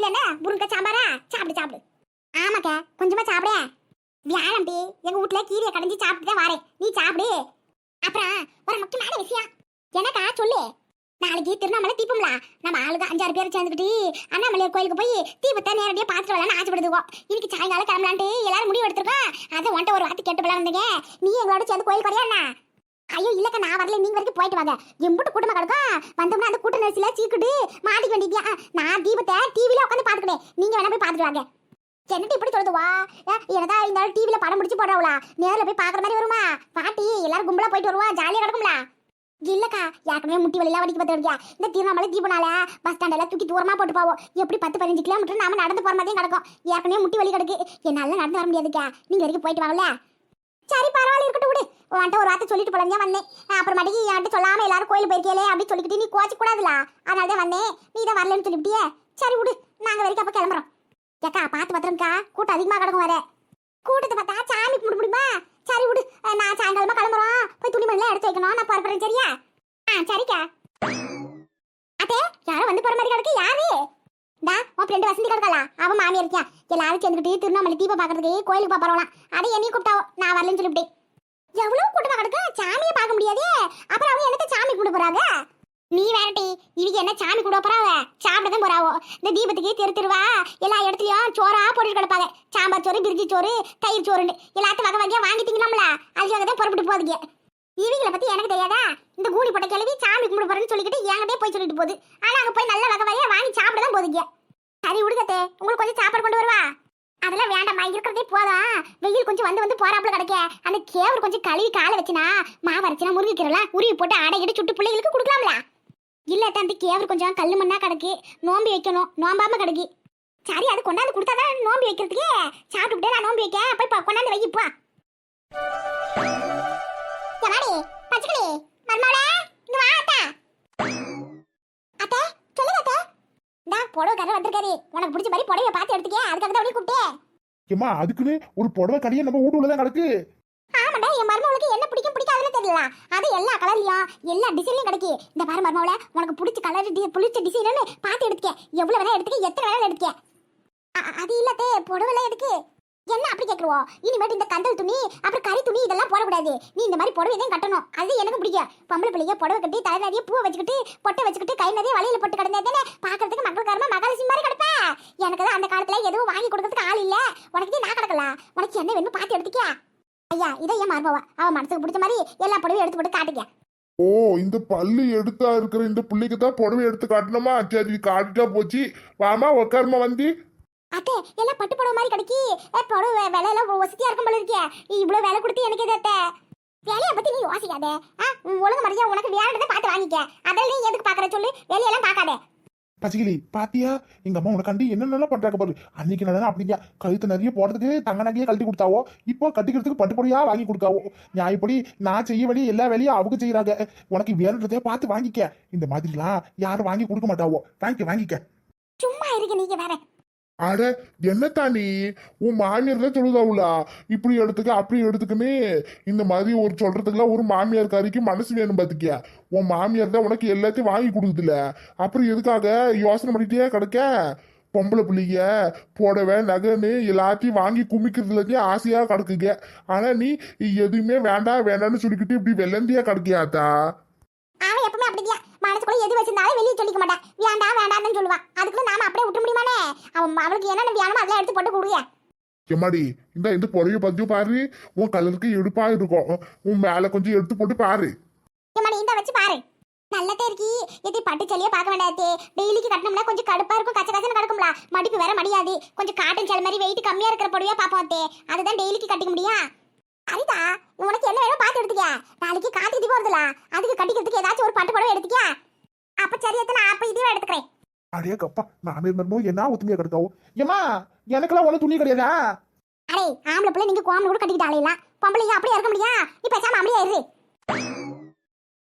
வீட்ல முருங்கை சாம்பாரா? சாப்பிடு சாப்பிடு. ஆமாக்கா கொஞ்சமா சாப்பிட. வியாழம் டி எங்க வீட்ல கீரையை கடைஞ்சி சாப்பிட்டு தான் வாரேன். நீ சாப்பிடு. அப்புறம் ஒரு முக்கியமான விஷயம். எனக்கா சொல்லு. நாளைக்கு திருவண்ணாமலை தீபம்ல? நம்ம ஆளுங்க அஞ்சாறு பேர் சேர்ந்துக்கிட்டு அண்ணாமலையார் கோயிலுக்கு போய் தீபத்தை நேரடியாக பார்த்துட்டு வரலாம்னு ஆசைப்படுதுவோம் இன்னைக்கு சாயங்காலம் கிளம்பலான்ட்டு எல்லாரும் முடிவு எடுத்துருக்கோம். அதை ஒன்ட்ட ஒரு வார்த்தை கேட்டு போலாம் வந்தீங்க. நீ எங்களோட சேர்ந்து கோயிலுக்கு குறையா என்ன ஐயோ இல்லக்கா நான் வரல. நீங்க வரைக்கும் போயிட்டு வாங்க. எம்பிட்டு கூட்டமா கிடக்கும் வந்தோம்னா அந்த கூட்ட நெரிசல சீக்கிட்டு மாட்டிக்க வேண்டியதியா நான் தீபத்தை டிவில உட்காந்து பாத்துக்கிட்டேன் நீங்க வேணா போய் பாத்துட்டு வாங்க. என்னட்டு இப்படி சொல்லுதுவா என்னதான் இருந்தாலும் டிவில படம் முடிச்சு போடுறவளா? நேரில் போய் பாக்குற மாதிரி வருமா? பாட்டி எல்லாரும் கும்பலா போயிட்டு வருவா? ஜாலியா கிடக்கும்ல? இல்லக்கா ஏற்கனவே முட்டி வழியெல்லாம் வடிக்க பார்த்து இந்த திருவண்ணாமலை தீபனால பஸ் ஸ்டாண்டில் தூக்கி தூரமா போட்டு போவோம். எப்படி பத்து பதினஞ்சு கிலோமீட்டர் நாம நடந்து போற மாதிரியும் கிடக்கும். ஏற்கனவே முட்டி வலி கிடக்கு. என்னால நடந்து வர முடியாதுக்கா. நீங்க வரைக்கும் போயிட்டு வாங்கல. சரி பரவாயில்ல இருக்கட்டும் விடு. உன்ட்ட ஒரு வார்த்தை சொல்லிட்டு போலங்க வந்தேன். அப்புறமாட்டிக்கு என்கிட்ட சொல்லாம எல்லாரும் கோயில் போயிருக்கே அப்படின்னு சொல்லிக்கிட்டு நீ கோச்சு கூடாதுல அதனால தான் வந்தேன். நீ தான் வரலன்னு சொல்லிவிட்டியே? சரி விடு. நாங்க வரைக்கும் அப்போ கிளம்புறோம். ஏக்கா பார்த்து பத்திரம்க்கா. கூட்டம் அதிகமா கிடக்கும் வர கூட்டத்தை பார்த்தா சாமி கும்பிட முடியுமா? சரி விடு. நான் சாயங்காலமா கிளம்புறோம். போய் துணிமணிலாம் எடுத்து வைக்கணும். நான் புறப்படுறேன் சரியா? ஆ சரிக்கா. அத்தே யாரும் வந்து போற மாதிரி கிடக்கு? யாரு? டா உன் ஃப்ரெண்டு வசந்தி கிடக்கலா அவன் மாமியார் இருக்கியா? எல்லாரும் சேர்ந்துக்கிட்டு திருவண்ணாமலை தீபம் பார்க்கறதுக்கு கோயிலுக்கு போக அதை என்னையும் கூப்பிட்டாவோ நான் வரலன்னு சொல்லிவிட்டேன். எவ்வளவு கூட்டமா கிடக்கு? சாமியை பார்க்க முடியாதே. அப்புறம் அவங்க என்னத்த சாமி கும்பிட போறாங்க நீ வேறட்டி இவங்க என்ன சாமி கூட போறாவ சாப்பிட தான் போறாவோ இந்த தீபத்துக்கு தெரு தெருவா எல்லா இடத்துலயும் சோறா போட்டு கிடப்பாங்க. சாம்பார் சோறு பிரிஞ்சி சோறு தயிர் சோறுன்னு. எல்லாத்தையும் வகை வகையா வாங்கி அதுக்காக தான் புறப்பட்டு போதுங்க இவங்களை பத்தி எனக்கு தெரியாதா? இந்த கூலி போட்ட கிளவி சாமி கும்பிட போறேன்னு சொல்லிக்கிட்டு என்கிட்டே போய் சொல்லிட்டு போகுது. ஆனா அங்க போய் நல்ல வகை வகையா வாங்கி சாப்பிட தான் போகுதுங்க சரி விடுகத்தே உங்களுக்கு கொஞ்சம் சாப்பாடு கொண்டு வருவா? அதெல்லாம் வேண்டாம்மா இருக்கிறதே போதும். வெயில் கொஞ்சம் வந்து வந்து போறாப்புல கிடைக்க. அந்த கேவர் கொஞ்சம் கழுவி காலை வச்சுனா மாவு அரைச்சினா முருகிக்கிறலாம் உருவி போட்டு அடையிட்டு இடி சுட்டு பிள்ளைகளுக்கு கொடுக்கலாம்ல? இல்லாட்ட அந்த கேவர் கொஞ்சம் கல் மண்ணா கிடக்கு. நோம்பி வைக்கணும். நோம்பாம கிடக்கு. சரி அது கொண்டாந்து கொடுத்தாதான் நோம்பி வைக்கிறதுக்கே. சாப்பிட்டுக்கிட்டே நான் நோம்பி வைக்க போய் கொண்டாந்து வைப்பா மர்மாளே இங்க வா அத்தா. அத்தா சொல்லுங்க அத்தா. நான் புடவை கரை வந்திருக்காரு. உனக்கு பிடிச்ச மாதிரி புடவைய பார்த்து எடுத்துக்க அதுக்காக தான் அப்படியே கூப்பிட்டேன் ஏம்மா அதுக்குன்னு ஒரு புடவை கடையே நம்ம வீட்டுல தான் கிடக்கு. ஆமாடா என் மருமவளுக்கு என்ன பிடிக்கும் பிடிக்காதுன்னு தெரியல. அது எல்லா கலர்லயும் எல்லா டிசைன்லயும் கிடைக்கு. இந்த பாரு மருமவள உனக்கு பிடிச்ச கலர் பிடிச்ச டிசைன்னு பார்த்து எடுத்துக்க. எவ்வளவு வேணா எடுத்துக்க எத்தனை வேணாலும் எடுத்துக்க. அது இல்லத்தே புடவைலாம் எதுக்கு? என்ன அப்படி கேட்குறோம் இனிமேட்டு இந்த கந்தல் துணி அப்புறம் கறி துணி இதெல்லாம் போடக்கூடாது. நீ இந்த மாதிரி புடவை எதையும் கட்டணும். அது எனக்கு பிடிக்கும். பொம்பளை பிள்ளைங்க புடவை கட்டி தலை நிறைய பூவை வச்சுக்கிட்டு பொட்டை வச்சுக்கிட்டு கை நிறைய வலையில போட்டு கிடந்தேன் பார்க்கறதுக்கு பாக்குறதுக்கு மக்களுக்காரமா மகாலட்சுமி மாதிரி கிடப்ப? எனக்கு தான் அந்த காலத்துல எதுவும் வாங்கி கொடுக்கறதுக்கு ஆள் இல்ல. உனக்கு நான் கிடக்கலாம். உனக்கு என்ன வேணும் பார்த்து எடுத்துக்க ஐயா இதை ஏன் மருமவ. அவன் மனசுக்கு பிடிச்ச மாதிரி எல்லா புடவையும் எடுத்து போட்டு காட்டுங்க. ஓ இந்த பல்லு எடுத்தா இருக்கிற இந்த பிள்ளைக்கு தான் புடவை எடுத்து காட்டணுமா? சரி காட்டிட்டா போச்சு. வாமா உக்காரமா வந்து அத்தை எல்லாம் பட்டு புடவை மாதிரி கிடைக்கி புடவை விலை எல்லாம் வசதியா இருக்கும் போல இருக்கே. இவ்வளவு விலை கொடுத்து எனக்கு எது அத்தை? வேலையை பத்தி நீ யோசிக்காத. ஆ, ஒழுங்கு மரியாதை உனக்கு வேறதை பார்த்து வாங்கிக்க. அதெல்லாம் நீ எதுக்கு பாக்குற சொல்லு? வேலையெல்லாம் பார்க்காத. பச்சிக்கிளி பாத்தியா? எங்க அம்மா உனக்கு கண்டு என்னென்னலாம் பண்றாங்க பாரு. அன்னைக்கு நான் அப்படிங்க கழுத்து நிறைய போடுறதுக்கு தங்க நகையே கழட்டி கொடுத்தாவோ இப்போ கட்டிக்கிறதுக்கு பட்டு பொடியா வாங்கி கொடுக்காவோ. நியாயப்படி நான் செய்ய வேண்டிய எல்லா வேலையும் அவங்க செய்யறாங்க உனக்கு வேணுன்றதே பார்த்து வாங்கிக்க. இந்த மாதிரிலாம் யாரும் வாங்கி கொடுக்க மாட்டாவோ. வாங்கிக்க வாங்கிக்க. சும்மா இருக்க நீங்க வேற. அட என்னத்தா நீ உன் மாமியார் தான் சொல்லுதாவுலா இப்படி எடுத்துக்க அப்படி எடுத்துக்கன்னு. இந்த மாதிரி ஒரு சொல்றதுக்குலாம் ஒரு மாமியார் காரிக்கு மனசு வேணும் பாத்துக்கியா? உன் மாமியார் தான் உனக்கு எல்லாத்தையும் வாங்கி கொடுக்குதுல. அப்புறம் எதுக்காக யோசனை பண்ணிட்டே கிடக்க? பொம்பளை பிள்ளைங்க புடவை நகைன்னு எல்லாத்தையும் வாங்கி குமிக்கிறதுலதே ஆசையாக கிடக்குங்க. ஆனால் நீ எதுவுமே வேண்டாம் வேண்டாம்னு சொல்லிக்கிட்டு இப்படி வெள்ளந்தியாக கிடக்கியாத்தா? அவன் எப்பவுமே அப்படிதான் மனசுக்குள்ள எது வச்சிருந்தாலும் வெளியே சொல்லிக்க மாட்டான். வேண்டாம் வேண்டாம்னு சொல்லுவான் அதுக்குள்ள நாம அப்படியே விட்டு முடியுமானே? அவன் அவளுக்கு என்னென்ன வேணுமோ அதெல்லாம் எடுத்து போட்டு கொடுங்க எம்மாடி இந்த இந்த புடவைய பத்தியும் பாரு. உன் கலருக்கு எடுப்பா இருக்கும். உன் மேல கொஞ்சம் எடுத்து போட்டு பாரு. ஏம்மா நீ இந்த வச்சு பாரு. நல்லதே இருக்கி. எத்தி பட்டு சொல்லியே பார்க்க வேண்டாதே டெய்லிக்கு கட்டணும்னா கொஞ்சம் கடுப்பா இருக்கும் கச்ச கச்சன்னு கிடக்கும்ல. மடிப்பு வேற மடியாது. கொஞ்சம் காட்டன் சேலை மாதிரி வெயிட் கம்மியா இருக்கிற பொடியா பாப்போம் அத்தே அதுதான் டெய்லிக்கு கட்டிக்க முடியும். அரிதா உனக்கு என்ன வேணும் பார்த்து எடுத்துக்க நாளைக்கு தீபம் வருதுல அதுக்கு கட்டிக்கிறதுக்கு ஏதாச்சும் ஒரு பட்டு புடவை எடுத்துக்க அப்ப சரி நான் அப்ப இதுவே எடுத்துக்கிறேன். அடே கப்பா மாமியார் மருமோ என்ன ஒத்துமையா கிடக்காவோ? ஏமா எனக்கெல்லாம் ஒன்றும் துணி கிடையாதா? அடே ஆம்பளை பிள்ளை நீங்க கோமல கூட கட்டிக்கிட்டு ஆளையிலாம் பொம்பளைங்க அப்படியே இருக்க முடியா? நீ பேசாம அப்படியே இரு.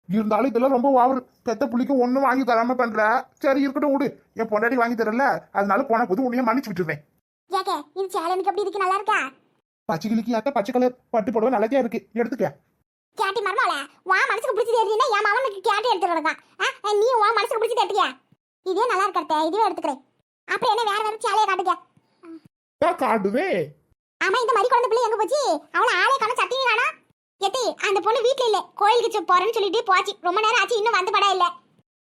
இருந்தாலும் இதெல்லாம் ரொம்ப வாவரு பெத்த புள்ளிக்கு ஒன்றும் வாங்கி தராம பண்ற. சரி இருக்கட்டும் விடு. என் பொண்டாட்டி வாங்கி தரல. அதனால போன போது உன்னைய மன்னிச்சு விட்டுருவேன். ஏக்கே இது சேலை எனக்கு எப்படி இருக்கு? நல்லா இருக்கா? பச்சை கிளிக்கு ஏத்த பச்சை கலர் பட்டு புடவை நல்லதே இருக்கு. எடுத்துக்க. கேட்டி மர்மால உன் மனசுக்கு பிடிச்சது எடுத்தீங்கன்னா என் மாமனுக்கு கேட்டி ஆ, நீ உன் மனசுக்கு பிடிச்சது எடுத்துக்க இதே நல்லா இருக்கட்டே இதுவே எடுத்துக்கிறேன். அப்புறம் என்ன வேற வேற சேலையை காட்டுங்க நான் காட்டுதேன் ஆமா இந்த மாதிரி குழந்தை பிள்ளை எங்க போச்சு? அவள ஆளே காண சட்டியும் காணா எத்தி அந்த பொண்ணு வீட்ல இல்ல. கோயிலுக்கு போறேன்னு சொல்லிட்டு போச்சு. ரொம்ப நேரம் ஆச்சு இன்னும் வந்து படம் இல்ல.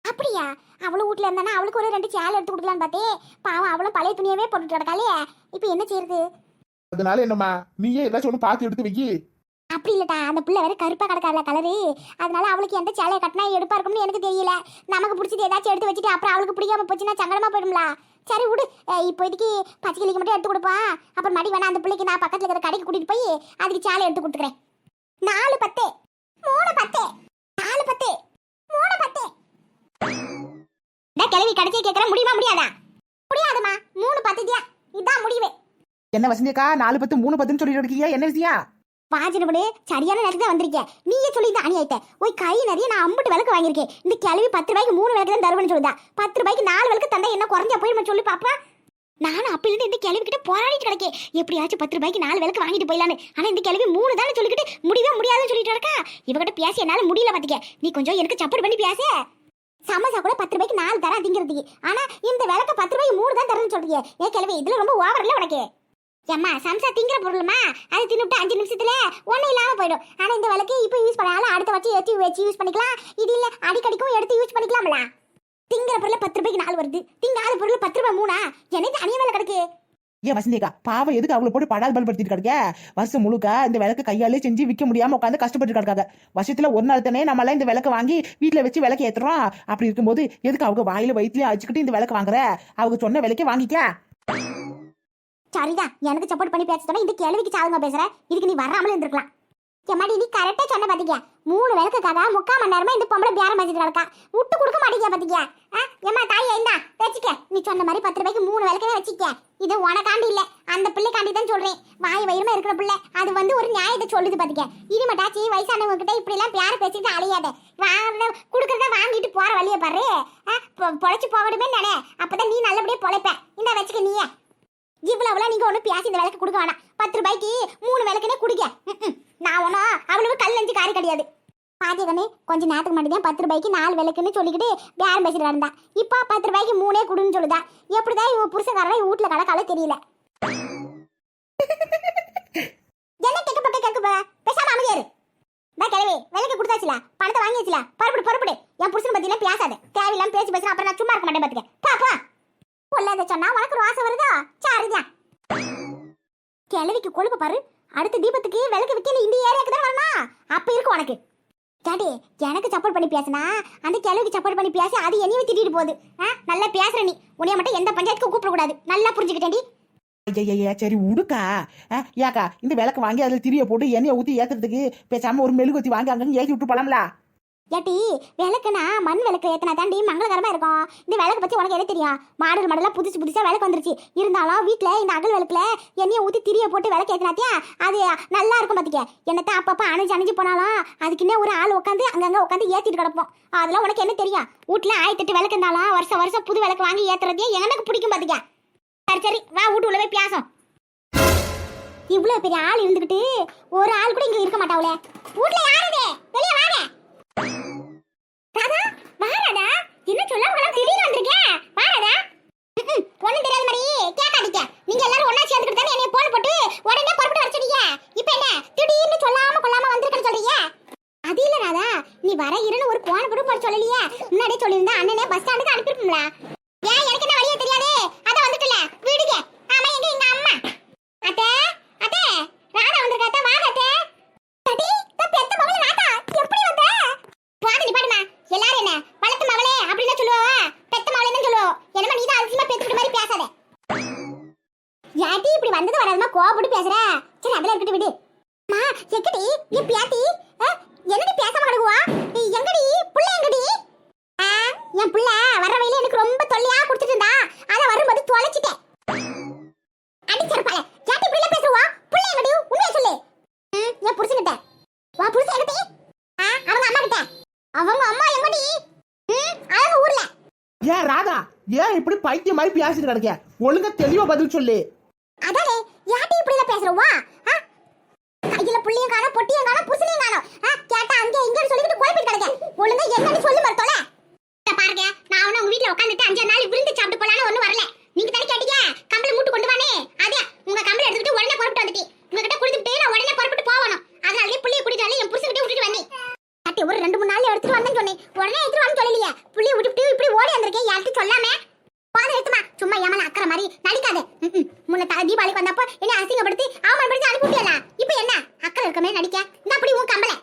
அப்படியா? அவளும் வீட்ல இருந்தானா? அவளுக்கு ஒரு ரெண்டு சேலை எடுத்து கொடுக்கலான்னு பார்த்தேன். பாவம் அவளும் பழைய துணியவே போட்டுட்டு கிடக்காளே. இப்போ என்ன செய்யறது? அதனால என்னம்மா நீயே ஏதாச்சும் ஒன்று பார்த்து எடுத்து வைக்கி அப்படி இல்லடா அந்த பிள்ளை வேற கருப்பா கிடக்கால கலரு அதனால அவளுக்கு எந்த சேலையை கட்டினா எடுப்பா இருக்கும்னு எனக்கு தெரியல. நமக்கு பிடிச்சது ஏதாச்சும் எடுத்து வச்சுட்டு அப்புறம் அவளுக்கு பிடிக்காம போச்சுன்னா சங்கடமா போயிடும்ல. சரி விடு. இப்போதைக்கு பச்சை கிளிக்கு மட்டும் எடுத்து கொடுப்பா. அப்புறம் மடி வேணா அந்த பிள்ளைக்கு நான் பக்கத்துல இருக்கிற கடைக்கு கூட்டிட்டு போய் அதுக்கு சேலை எடுத்து கொடுத்துக்கிறேன். நாலு பத்து. மூணு பத்து. நாலு பத்து. மூணு பத்து. டேய், கிழவி கடைசி கேட்கற முடியுமா முடியாதா? முடியாதுமா மூணு பத்து தான் இதான் முடிவு. என்ன வசந்தியக்கா நாலு பத்து மூணு பத்துன்னு சொல்லிட்டு இருக்கீங்க? என்ன விஷயம்? பாஜனபடி சரியான நேரத்துக்கு தான் வந்திருக்கேன் நீயே சொல்லி தான் அணியாயிட்ட ஓய் கை நிறைய நான் அம்புட்டு விளக்கு வாங்கியிருக்கேன். இந்த கிளவி பத்து ரூபாய்க்கு மூணு விளக்கு தான் தருவேன்னு சொல்லுதா. பத்து ரூபாய்க்கு நாலு விளக்கு தந்தா என்ன குறைஞ்சா போயிடுமா சொல்லி பாப்பா. நானும் அப்பிலிருந்து இந்த கிளவி கிட்ட போராடிட்டு கிடக்கேன். எப்படியாச்சும் பத்து ரூபாய்க்கு நாலு விளக்கு வாங்கிட்டு போயிடலான்னு. ஆனா இந்த கிளவி மூணு தானே சொல்லிக்கிட்டு முடியவே முடியாதுன்னு சொல்லிட்டு இருக்கா. இவகிட்ட பேசி என்னால முடியல பாத்துக்க. நீ கொஞ்சம் எனக்கு சப்போர்ட் பண்ணி பேச. சமோசா கூட பத்து ரூபாய்க்கு நாலு தரேன் திங்கிறதுக்கு ஆனா இந்த விளக்க பத்து ரூபாய்க்கு மூணு தான் தரேன்னு சொல்றீங்க ஏன் கிளவி இதுல ரொம்ப ஓவர்ல உனக்கு. ஏம்மா சம்சா திங்கிற பொருளுமா? அது தின்னுட்டு அஞ்சு நிமிஷத்துல ஒன்றும் இல்லாம போயிடும். ஆனா இந்த விளக்கு இப்போ யூஸ் பண்ணாலும் அடுத்த வச்சு ஏற்றி வச்சு யூஸ் பண்ணிக்கலாம். இது இல்ல அடிக்கடிக்கும் எடுத்து யூஸ் பண்ணிக்கலாம்ல. திங்கிற பொருள் பத்து ரூபாய்க்கு நாலு வருது. திங்காத பொருள் பத்து ரூபாய் மூணா? எனக்கு அணிய வேலை கிடைக்கு? ஏன் வசந்திகா பாவம் எதுக்கு அவளை போட்டு படால் பல் கிடைக்க? கிடக்க வருஷம் முழுக்க இந்த விளக்கு கையாலே செஞ்சு விற்க முடியாம உட்காந்து கஷ்டப்பட்டு கிடக்காங்க வருஷத்துல ஒரு நாள் தானே நம்ம எல்லாம் இந்த விளக்கு வாங்கி வீட்டுல வச்சு விளக்கு ஏத்துறோம். அப்படி இருக்கும்போது எதுக்கு அவங்க வாயில வயிற்றுலயும் அடிச்சுக்கிட்டு இந்த விளக்கு வாங்குற? அவங்க சொன்ன விலைக்கு வாங்கிக்க. சரிதான் எனக்கு சப்போர்ட் பண்ணி பேசுறவன் இந்த கேள்விக்கு சாதுங்க பேசுற. இதுக்கு நீ வராமலே இருந்திருக்கலாம். எம்மாடி நீ கரெக்டா சொன்ன பாத்தீங்க மூணு விளக்கு கதா முக்கால் மணி நேரமா இந்த பொம்பளை பேரம் பேசிட்டு கிடக்கா. விட்டு கொடுக்க மாட்டீங்க பாத்தீங்க ஏமா தாயே என்ன வச்சுக்க நீ சொன்ன மாதிரி பத்து ரூபாய்க்கு மூணு விளக்கவே வச்சுக்க. இது உனக்காண்டி இல்ல. அந்த பிள்ளைக்காண்டி தான் சொல்றேன். வாய் வயிறுமா இருக்கிற பிள்ளை அது வந்து ஒரு நியாயத்தை சொல்லுது பாத்தீங்க இனிமட்டாச்சி வயசானவங்க கிட்ட இப்படி எல்லாம் பேர பேசிட்டு அலையாத. வாங்க கொடுக்கறத வாங்கிட்டு போற வழியை பாரு. பொ- பொழைச்சு போகணுமே நானே. அப்பதான் நீ நல்லபடியா பொழைப்ப. இந்த வச்சுக்க நீயே. இவ்வளவுலாம் நீங்க ஒண்ணு பேசி இந்த விளக்கு கொடுக்க வேணாம். பத்து ரூபாய்க்கு மூணு விளக்குனே குடிக்க நான் ஒன்றும் அவ்வளவு கல் நெஞ்சு காரி கிடையாது. பாத்திய கொஞ்சம் நேரத்துக்கு மட்டும் தான் பத்து ரூபாய்க்கு நாலு விளக்குன்னு சொல்லிக்கிட்டு பேரம் பேசிட்டு கிடந்தா இப்போ பத்து ரூபாய்க்கு மூணே குடுன்னு சொல்லுதா. எப்படிதான் இவன் புருஷக்காரன் வீட்டுல கலக்கால தெரியல. என்ன கேட்க பக்க கேட்க போ பேசாம அமைதியாரு கிழவி விலைக்கு கொடுத்தாச்சுல? பணத்தை வாங்கியாச்சுல? பரப்புடு பரப்புடு. என் புருஷன் பத்தினா பேசாத. தேவையில்லாம பேசி பேசுறேன் அப்புறம் நான் சும்மா இருக்க மாட்டேன் பாத்துக்க. பா பா. பொல்லாத சொன்னா உனக்கு ரோசை வருதா? சாருதான் கிழவிக்கு கொழுப்பு பாரு. அடுத்த தீபத்துக்கு விளக்கு விக்கல இந்த ஏரியாக்கு தான் வரணும்? அப்ப இருக்கு உனக்கு. கேட்டி எனக்கு சப்போர்ட் பண்ணி பேசினா அந்த கிழவிக்கு சப்போர்ட் பண்ணி பேசி அது என்னையும் திட்டிட்டு போகுது. ஆ நல்லா பேசுற நீ. உன்னைய மட்டும் எந்த பஞ்சாயத்துக்கும் கூப்பிடக்கூடாது. நல்லா புரிஞ்சுக்கிட்டேன்டி ஐயா சரி உடுக்கா. ஏக்கா இந்த விளக்கு வாங்கி அதில் திரிய போட்டு எண்ணெயை ஊற்றி ஏற்றுறதுக்கு பேசாமல் ஒரு ஊற்றி வாங்கி அங்கே ஏற்றி விட்டு போலாம்ல. ஏட்டி விளக்குனா மண் விளக்கு ஏத்தனா தாண்டி மங்களகரமா இருக்கும். இந்த விளக்கு பத்தி உனக்கு என்ன தெரியும்? மாடல் மாடலா புதுசு புதுசா விளக்கு வந்துருச்சு. இருந்தாலும் வீட்ல இந்த அகல் விளக்குல எண்ணெயை ஊத்தி திரிய போட்டு விளக்கு ஏத்தினாத்தியா? அது நல்லா இருக்கும் பாத்துக்க. என்னத்தான் அப்பப்ப அணைஞ்சு அணைஞ்சு போனாலும் அதுக்குன்னே ஒரு ஆள் உட்காந்து அங்கங்க உட்காந்து ஏத்திட்டு கிடப்போம். அதெல்லாம் உனக்கு என்ன தெரியும்? வீட்ல ஆயிரத்தெட்டு விளக்கு இருந்தாலும் வருஷம் வருஷம் புது விளக்கு வாங்கி ஏத்துறதே எனக்கு பிடிக்கும் பாத்துக்க. சரி சரி வா வீட்டு உள்ள போய் பேசும் இவ்வளவு பெரிய ஆள் இருந்துகிட்டு ஒரு ஆள் கூட இங்க இருக்க மாட்டாவுல வீட்ல யாருதே வெளியே வாங்க. ராதா வா என்ன சொல்ல உங்களா திடீர்னு வந்திருக்க? வா ராதா. ம்ம், ஒண்ணும் தெரியாத மாதிரி கேட்காதீங்க. நீங்க எல்லாரும் ஒண்ணா சேர்ந்துக்கிட்டு தானே என்னைய போன் போட்டு உடனே புறப்பட்டு வர சொன்னீங்க? இப்ப என்ன? திடீர்னு சொல்லாம கொள்ளாம வந்திருக்கேன்னு சொல்றீங்க? அது இல்ல ராதா. நீ வர இருன்னு ஒரு போன் போட்டு போட சொல்லலையே. முன்னாடியே சொல்லியிருந்தா அண்ணனே பஸ் ஸ்டாண்டுக்கு அனுப்பிருப்போம்ல ஏன் எனக்கு என்ன வழியே தெரியாது அத வந்துட்டுல வீடுங்க ஆமா எங்க எங்க அம்மா அத்தை அத்தை ராதா வந்திருக்கா அத்தை வாங்க அத்தை அடி தான் பெத்த மகள ராதா எப்படி வந்த பாடு நீ பாடுமா எல்லாரும் என்ன வளர்த்த மகளே அப்படின்னு சொல்லுவா பெத்த மகளே தான் சொல்லுவோம் என்னமா நீ தான் அதிசயமா பேசிக்கிட்ட மாதிரி பேசாத யாட்டி இப்படி வந்தது வராதமா கோவப்பட்டு பேசுற? சரி அதெல்லாம் இருக்கட்டும் விடு. மா எக்கடி என் பியாத்தி? என்னடி பேசாம கிடக்குவா? நீ எங்கடி? புள்ள எங்கடி? என் புள்ள வர்ற வழியில எனக்கு ரொம்ப தொல்லையா குடுத்துட்டு இருந்தா அத வரும்போது தொலைச்சிட்டேன். அடி சரப்பால. யாட்டி இப்படி பேசுவா புள்ள எங்கடி? உண்மையை சொல்லு. என் புருஷன்கிட்ட. வா புருஷன் எங்கடி ஆ, அவங்க அம்மா கிட்ட. அவங்க அம்மா எங்கடி? அவங்க ஊர்ல. ஏன் ராதா ஏன் இப்படி பைத்தியம் மாதிரி பேசிட்டு கிடக்க? ஒழுங்கா தெளிவா பதில் சொல்லு. அதானே ஏட்டி இப்படி எல்லாம் பேசுறவா கையில புள்ளியும் காணோம் பொட்டியும் காணோம் புசுலையும் காணோம். கேட்டா அங்க இங்க சொல்லிட்டு குழப்பிட்டு கிடக்க ஒழுங்கா என்னன்னு சொல்லு மறுத்தோல பாருங்க நான் உன்னை உங்க வீட்டுல உட்காந்துட்டு அஞ்சு நாள் விருந்து சாப்பிட்டு போலான்னு ஒண்ணு வரல. நீங்க தானே கேட்டீங்க? கம்பளை மூட்டு கொண்டு வானே. அதே உங்க கம்பளை எடுத்துட்டு உடனே புறப்பட்டு வந்துட்டேன். உங்ககிட்ட கொடுத்துட்டு நான் உடனே புறப்பட்டு போகணும். அதனாலே புள்ளிய கூட்டிட்டு என் புருஷன் கிட்ட விட்டுட்டு வந்தேன். கட்டி ஒரு ரெண்டு மூணு நாள் எடுத்துட்டு வந்தேன் சொன்னேன். உடனே எடுத்துட்டு வந்து சொல்லலையே. புள்ளிய விட்டுட்டு இப்படி ஓடி வந்திருக்கேன் யார்கிட்ட சொல்லாம. போதும் எடுத்துமா. சும்மா ஏமால அக்கற மாதிரி நடிக்காதே. முன்ன தா தீபாவளிக்கு வந்தப்போ என்ன அசிங்கப்படுத்தி அவமானப்படுத்தி அனுப்பிவிட்டியல இப்போ என்ன? அக்கறை இருக்கமே நடிக்க. இந்த அப்படி உன் கம்பளை.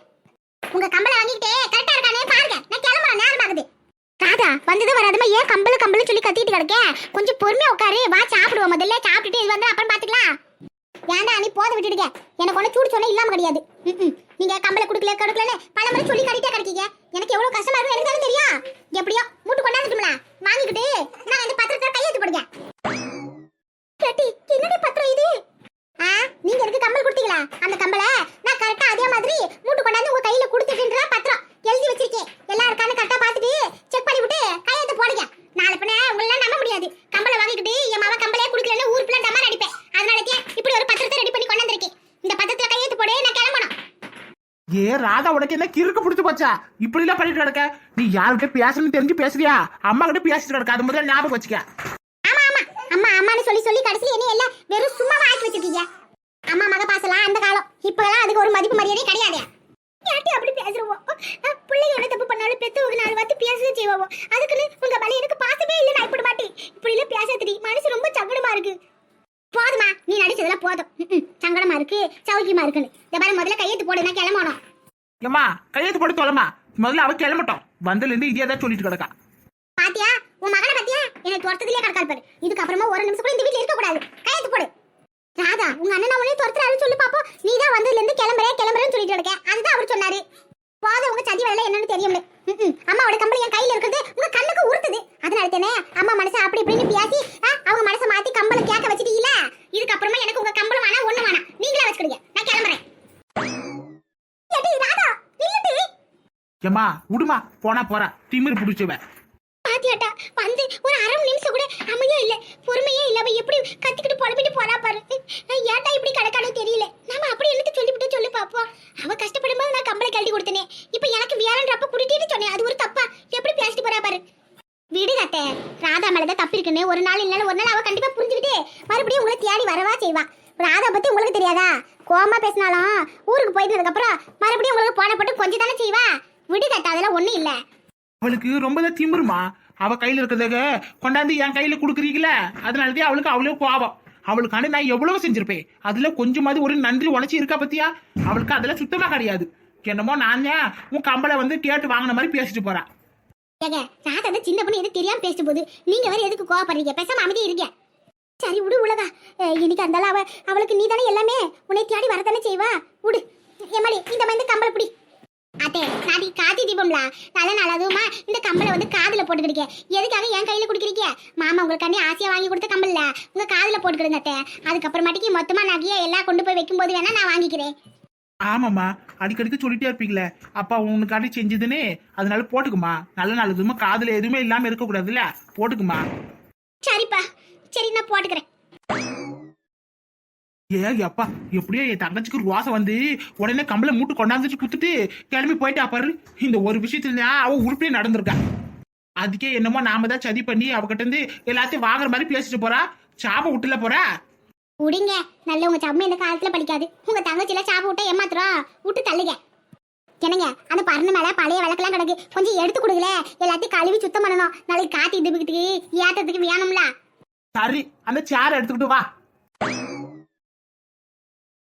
உங்க கம்பளை வாங்கிக்கிட்டே கரெக்டா இருக்கானே பாருங்க. நான் கிளம்புறேன் நேரம் ஆகுது ராதா வந்தது வராதமா ஏன் கம்பளு கம்பளு சொல்லி கத்திட்டு கிடக்க? கொஞ்சம் பொறுமையா உட்காரு. வா சாப்பிடுவோம் முதல்ல. சாப்பிட்டுட்டு இது வந்து அப்புறம் பாத்துக்கலாம் ஏன்டா நீ போத விட்டுடுங்க எனக்கு ஒண்ணு சூடு சொன்ன இல்லாம கிடையாது. நீங்க கம்பளை குடுக்கல கடுக்கலன்னு பலமுறை சொல்லி கட்டிட்டே கிடைக்கீங்க. எனக்கு எவ்வளவு கஷ்டமா இருக்கும் எனக்கு தெரியும். எப்படியோ மூட்டு கொண்டாந்துட்டும்ல. வாங்கிக்கிட்டு நான் இந்த பத்திரத்தை கையெழுத்து போடுங்க. கேட்டி என்னடி பத்திரம் இது? ஆ நீங்க எனக்கு கம்பல் கொடுத்தீங்களா? அந்த கம்பல நான் கரெக்டா அதே மாதிரி மூட்டு கொண்டாந்து உங்க கையில கொடுத்துட்டுன்ற பத்திரம். எழுதி வச்சிருக்கேன். எல்லாம் இருக்கான்னு கரெக்டா பாத்துட்டு செக் பண்ணி விட்டு கையெழுத்து போடுங்க. நாளை பின்ன உங்களெல்லாம் நம்ப முடியாது. கம்பளை வாங்கிக்கிட்டு என் மாமா கம்பளே கொடுக்கலன்னு ஊர் பிள்ளை டமார் அடிப்பேன் அதனால இப்படி ஒரு பத்திரத்தை ரெடி பண்ணி கொண்டு வந்திருக்கேன். இந்த பத்திரத்துல கையெழுத்து போடு நான் கிளம்பணும். ஏ ராதா உனக்கு என்ன கிறுக்கு பிடிச்சு போச்சா? இப்படி எல்லாம் பண்ணிட்டு கிடக்க? நீ யார்கிட்ட பேசணும்னு தெரிஞ்சு பேசுறியா? அம்மா கிட்ட பேசிட்டு கிடக்க அது முதல்ல ஞாபகம் வச்சுக்க. அம்மான்னு சொல்லி சொல்லி கடைசியில் என்ன எல்லாம் வெறும் சும்மா ஆக்கி வச்சிருக்கீங்க. அம்மா மக பாசலாம் அந்த காலம். இப்பெல்லாம் அதுக்கு ஒரு மதிப்பு மரியாதை கிடையாது. யார்ட்டி அப்படி பேசுறோம் பிள்ளைங்க என்ன தப்பு பண்ணாலும் பெத்தவங்க நாலு வார்த்தை பேசவே செய்வோம் அதுக்குன்னு உங்க மேல எனக்கு பாசமே இல்லை நான் இப்படி மாட்டேன் இப்படி எல்லாம் பேசாதடி. மனசு ரொம்ப சங்கடமா இருக்கு. போதுமா நீ நடிச்சதெல்லாம் போதும். சங்கடமா இருக்கு சௌக்கியமா இருக்குன்னு. இந்த மாதிரி முதல்ல கையெழுத்து போடு நான் கிளம்பணும். ஏமா கையெழுத்து போட்டு தொலைமா முதல்ல அவ கிளம்பட்டோம். வந்ததுல இருந்து இதே தான் சொல்லிட்டு கிடக்கா பாத்தியா உன் மகனை பாத்தியா எனக்கு துரத்ததுலயே கிடக்கால் பாரு இதுக்கு அப்புறமா ஒரு நிமிஷம் கூட இந்த வீட்ல இருக்க கூடாது. கையெழுத்து போடு. ராதா உங்க அண்ணன் அவனே துரத்துறாரு சொல்லு பாப்போம். நீ தான் வந்ததுல இருந்து கிளம்புறே கிளம்புறேன்னு சொல்லிட்டு இருக்க. அதுதான் அவர் சொன்னாரு. போத உங்க சதி வேலை என்னன்னு தெரியும் அம்மாவோட கம்பளி என் கையில இருக்கிறது உங்க கண்ணுக்கு உறுத்துது. அதனால தானே அம்மா மனசை அப்படி இப்படின்னு பேசி அவங்க மனசை மாத்தி கம்பளை கேட்க வச்சிட்டீங்களா இதுக்கு அப்புறமா எனக்கு உங்க கம்பளம் வேணா ஒண்ணு வேணாம். நீங்களே வச்சுக்கிடுங்க. நான் கிளம்புறேன். ஏடி, ராதா ஏம்மா விடுமா போனா போறா. திமிர் பிடிச்சவ. வந்து ஒரு அரை மணி நிமிஷம் கூட அமைதியா இல்ல பொறுமையே இல்லாம எப்படி கத்திக்கிட்டு புலம்பிட்டு போறா பாரு. ஏன்டா இப்படி கிடக்கானோ தெரியல. நாம அப்படி எடுத்து சொல்லிவிட்டு சொல்லு பாப்போம். அவ கஷ்டப்படும் போது நான் கம்பளை கழட்டி கொடுத்தனே. இப்ப எனக்கு வேலைன்றப்ப குடிட்டேன்னு சொன்னேன். அது ஒரு தப்பா? எப்படி பேசிட்டு போறா பாரு. விடு அத்தை ராதா மேலதான் தப்பு இருக்குன்னு ஒரு நாள் இல்லைன்னு ஒரு நாள் அவ கண்டிப்பா புரிஞ்சுக்கிட்டு மறுபடியும் உங்களை தேடி வரவா செய்வா. ராதா பத்தி உங்களுக்கு தெரியாதா? கோமா பேசினாலும் ஊருக்கு போயிட்டதுக்கு அப்புறம் மறுபடியும் உங்களுக்கு போன போட்டு கொஞ்சம் தானே செய்வா? விடு அத்தை அதெல்லாம் ஒண்ணும் இல்ல. அவளுக்கு ரொம்ப திமிருமா? அவ கையில இருக்கிறதுக்கு கொண்டாந்து என் கையில கொடுக்குறீங்களே? அதனாலதான் அவளுக்கு அவ்வளவு கோபம். அவளுக்கான நான் எவ்வளவு செஞ்சிருப்பேன். அதுல கொஞ்சமாவது ஒரு நன்றி உழைச்சி இருக்கா பத்தியா? அவளுக்கு அதெல்லாம் சுத்தமா கிடையாது. என்னமோ நான் தான் உன் கம்பளை வந்து கேட்டு வாங்கின மாதிரி பேசிட்டு போறா. ஏங்க ராதா தான் சின்ன பொண்ணு எது தெரியாம பேசிட்டு போகுது நீங்க வேற எதுக்கு கோவப்படுறீங்க? பேசாம அமைதியா இருங்க. சரி விடு உலகா இன்னைக்கு அந்த அவ அவளுக்கு நீ தானே எல்லாமே? உன்னை தேடி வரதானே செய்வா? விடு. எம்மாடி இந்த மாதிரி கம்பளை பிடி. அத்தே நாளைக்கு காத்தி தீபம்ல? நல்ல நாள். அதுவுமா இந்த கம்பளை வந்து காதுல போட்டுக்கிடுங்க எதுக்காக என் கையில குடுக்குறீங்க? மாமா உங்களுக்காண்டி ஆசையா வாங்கி கொடுத்த கம்பல்ல உங்க காதுல போட்டுக்கிடுங்க அத்தை. அதுக்கப்புறமாட்டிக்கு மொத்தமா நகையை எல்லாம் கொண்டு போய் வைக்கும்போது வேணா நான் வாங்கிக்கிறேன். ஆமாம்மா. அடிக்கடிக்கு சொல்லிட்டே இருப்பீங்களே. அப்பா உனக்காண்டி செஞ்சதுன்னு அதனால போட்டுக்குமா? நல்ல நாள். எதுவுமே காதுல எதுவுமே இல்லாம இருக்கக்கூடாதுல்ல. போட்டுக்குமா? சரிப்பா. சரி நான் போட்டுக்கிறேன். ஏ அப்பா எப்படியோ என் தங்கச்சிக்கு ரோசை வந்து உடனே கம்பளை மூட்டு கொண்டாந்துச்சு குத்துட்டு கிளம்பி போயிட்டா பாரு. இந்த ஒரு விஷயத்துல அவ உருப்படியே நடந்திருக்கா. அதுக்கே என்னமோ நாம தான் சதி பண்ணி அவகிட்ட இருந்து எல்லாத்தையும் வாங்குற மாதிரி பேசிட்டு போறா. சாப விட்டுல போறா. விடுங்க நல்ல உங்க சம்மி இந்த காலத்துல படிக்காது. உங்க தங்கச்சில சாப்ப விட்டா ஏமாத்துறோம். விட்டு தள்ளுங்க. என்னங்க அந்த பரணு மேல பழைய விளக்கெல்லாம் கிடக்கு. கொஞ்சம் எடுத்து கொடுக்கல எல்லாத்தையும் கழுவி சுத்தம் பண்ணணும். நாளைக்கு காத்தி இதுக்கிட்டு ஏத்தத்துக்கு வேணும்ல. சரி அந்த சேரை எடுத்துக்கிட்டு வா.